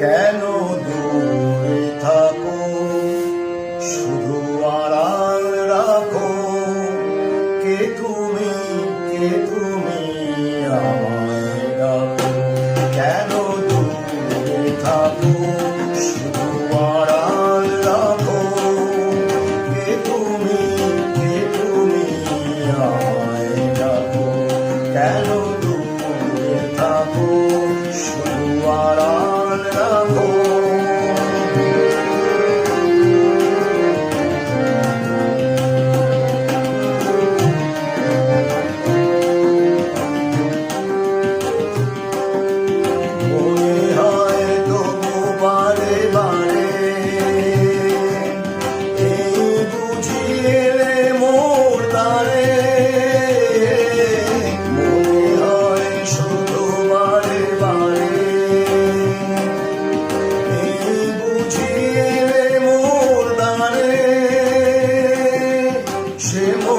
কেন দূরে থাকো? শুধু আড়াল রাখো। কে তুমি কে তুমি আমায় কেন তুমি, কে তুমি আমায় কেন থাকো? শুধু sim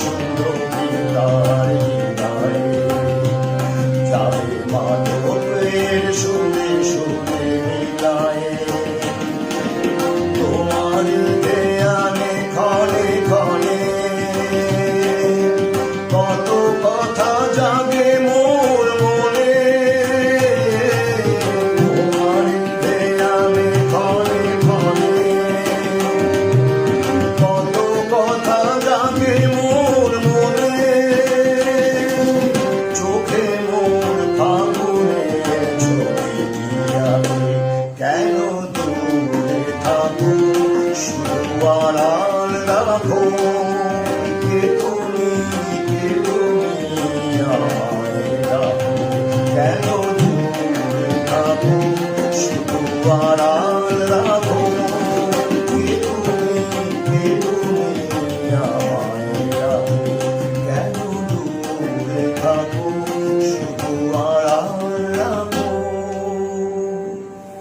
সুন্দর যাবে মা প্রশ্ন আড়াল রাখো কে তুমি কে তুমি কেন তুমি থাকো শুধু আড়াল